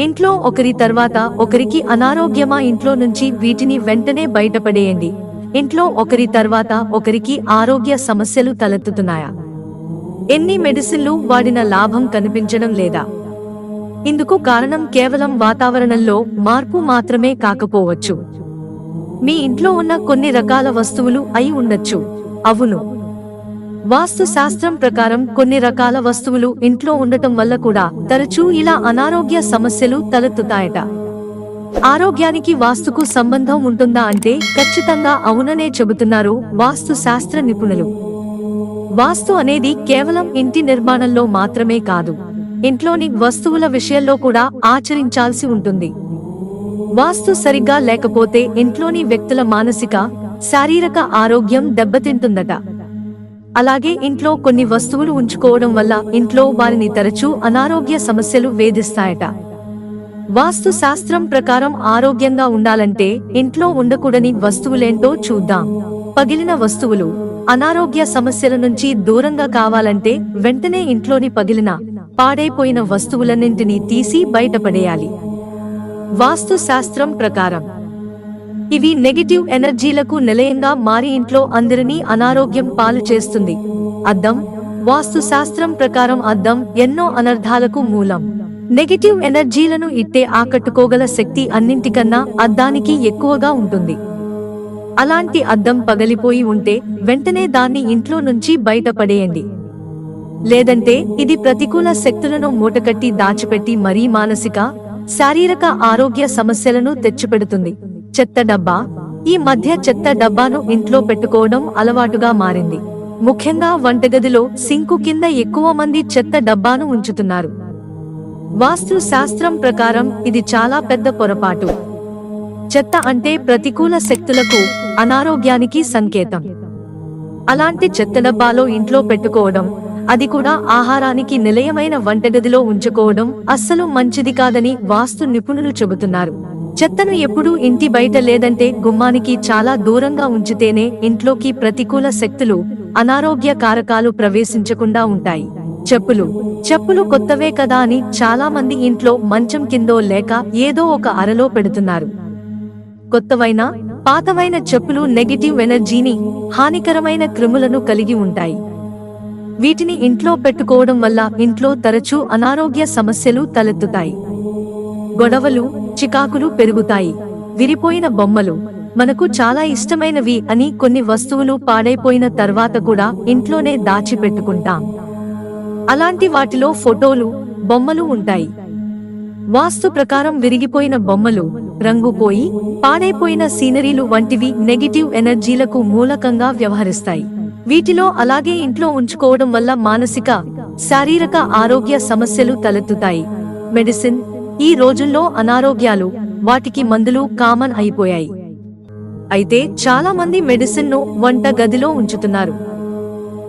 ఇంట్లో ఒకరి తర్వాత ఒకరికి అనారోగ్యమా ఇంట్లో నుంచి వీటిని వెంటనే బయటపడేయండి. ఇంట్లో ఒకరి తర్వాత ఒకరికి ఆరోగ్య సమస్యలు తలెత్తుతున్నాయా? ఎన్ని మెడిసిన్లు వాడిన లాభం కనిపించడం లేదా? ఇందుకు కారణం కేవలం వాతావరణంలో మార్పు మాత్రమే కాకపోవచ్చు. మీ ఇంట్లో ఉన్న కొన్ని రకాల వస్తువులు అయి ఉండొచ్చు. అవును. వాస్తు శాస్త్రం ప్రకారం కొన్ని రకాల వస్తువులు ఇంట్లో ఉండటం వల్ల కూడా తరచూ ఇలా అనారోగ్య సమస్యలు తలెత్తుతాయట. ఆరోగ్యానికి వాస్తుకు సంబంధం ఉంటుందా అంటే ఖచ్చితంగా అవుననే చెబుతున్నారు వాస్తు శాస్త్ర నిపుణులు. వాస్తు అనేది కేవలం ఇంటి నిర్మాణంలో మాత్రమే కాదు ఇంట్లోని వస్తువుల విషయంలో కూడా ఆచరించాల్సి ఉంటుంది. వాస్తు సరిగ్గా లేకపోతే ఇంట్లోని వ్యక్తుల మానసిక శారీరక ఆరోగ్యం దెబ్బతింటుందట. అలాగే ఇంట్లో కొన్ని వస్తువులు ఉంచుకోవడం వల్ల ఇంట్లో వారిని తరచూ అనారోగ్య సమస్యలు వేధిస్తాయట. వాస్తు శాస్త్రం ప్రకారం ఆరోగ్యంగా ఉండాలంటే ఇంట్లో ఉండకూడని వస్తువులేంటో చూద్దాం. పగిలిన వస్తువులు అనారోగ్య సమస్యల నుంచి దూరంగా కావాలంటే వెంటనే ఇంట్లోని పగిలిన పాడైపోయిన వస్తువులన్నింటినీ తీసి బయటపడేయాలి. వాస్తు శాస్త్రం ప్రకారం ఇవి నెగిటివ్ ఎనర్జీలకు నిలయంగా మారి ఇంట్లో అందరినీ అనారోగ్యం పాలు చేస్తుంది. అద్దం వాస్తు శాస్త్రం ప్రకారం అద్దం ఎన్నో అనర్థాలకు మూలం. నెగిటివ్ ఎనర్జీలను ఇట్టే ఆకట్టుకోగల శక్తి అన్నింటికన్నా అద్దానికి ఎక్కువగా ఉంటుంది. అలాంటి అద్దం పగలిపోయి ఉంటే వెంటనే దాన్ని ఇంట్లో నుంచి బయటపడేయండి. లేదంటే ఇది ప్రతికూల శక్తులను మూటకట్టి దాచిపెట్టి మరీ మానసిక శారీరక ఆరోగ్య సమస్యలను తెచ్చిపెడుతుంది. చెత్త డబ్బా ఈ మధ్య చెత్త డబ్బాను ఇంట్లో పెట్టుకోవడం అలవాటుగా మారింది. ముఖ్యంగా వంటగదిలో సింకు కింద ఎక్కువ మంది చెత్త డబ్బాను ఉంచుతున్నారు. వాస్తు శాస్త్రం ప్రకారం ఇది చాలా పెద్ద పొరపాటు. చెత్త అంటే ప్రతికూల శక్తులకు అనారోగ్యానికి సంకేతం. అలాంటి చెత్త డబ్బాలో ఇంట్లో పెట్టుకోవడం అది కూడా ఆహారానికి నిలయమైన వంటగదిలో ఉంచుకోవడం అస్సలు మంచిది కాదని వాస్తు నిపుణులు చెబుతున్నారు. చెత్తను ఎప్పుడూ ఇంటి బయట లేదంటే గుమ్మానికి చాలా దూరంగా ఉంచితేనే ఇంట్లోకి ప్రతికూల శక్తులు అనారోగ్య కారకాలు ప్రవేశించకుండా ఉంటాయి. చెప్పులు. చెప్పులు కొత్తవే కదా అని చాలా మంది ఇంట్లో మంచం కిందో లేక ఏదో ఒక అరలో పెడుతున్నారు. కొత్తవైన పాతవైన చెప్పులు నెగిటివ్ ఎనర్జీని హానికరమైన క్రిములను కలిగి ఉంటాయి. వీటిని ఇంట్లో పెట్టుకోవడం వల్ల ఇంట్లో తరచూ అనారోగ్య సమస్యలు తలెత్తుతాయి. గొడవలు చికాకులు పెరుగుతాయి. విరిపోయిన బొమ్మలు మనకు చాలా ఇష్టమైనవి అని కొన్ని వస్తువులు పాడైపోయిన తర్వాత కూడా ఇంట్లోనే దాచిపెట్టుకుంటాం. అలాంటి వాటిలో ఫోటోలు బొమ్మలు ఉంటాయి. వాస్తు ప్రకారం విరిగిపోయిన బొమ్మలు రంగు పోయి పాడైపోయిన సీనరీలు వంటివి నెగిటివ్ ఎనర్జీలకు మూలకంగా వ్యవహరిస్తాయి. వీటిలో అలాగే ఇంట్లో ఉంచుకోవడం వల్ల మానసిక శారీరక ఆరోగ్య సమస్యలు తలెత్తుతాయి. మెడిసిన్ ఈ రోజుల్లో అనారోగ్యాలు వాటికి మందులు కామన్ అయిపోయాయి. అయితే చాలా మంది మెడిసిన్ను వంట గదిలో ఉంచుతున్నారు.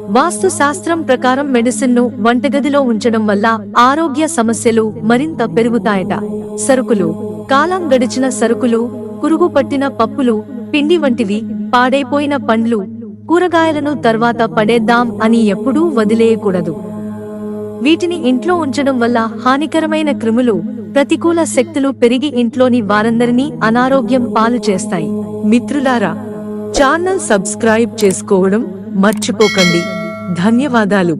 వాస్తు శాస్త్రం ప్రకారం మెడిసిన్ను వంటగదిలో ఉంచడం వల్ల ఆరోగ్య సమస్యలు మరింత పెరుగుతాయట. సరుకులు కాలం గడిచిన సరుకులు పురుగు పట్టిన పప్పులు పిండి వంటివి పాడైపోయిన పండ్లు కూరగాయలను తర్వాత పడేద్దాం అని ఎప్పుడూ వదిలేయకూడదు. వీటిని ఇంట్లో ఉంచడం వల్ల హానికరమైన క్రిములు ప్రతికూల శక్తులు పెరిగి ఇంట్లోని వారందరినీ అనారోగ్యం పాలు చేస్తాయి. మిత్రులారా ఛానల్ సబ్స్క్రైబ్ చేసుకోవడం మర్చిపోకండి. ధన్యవాదాలు.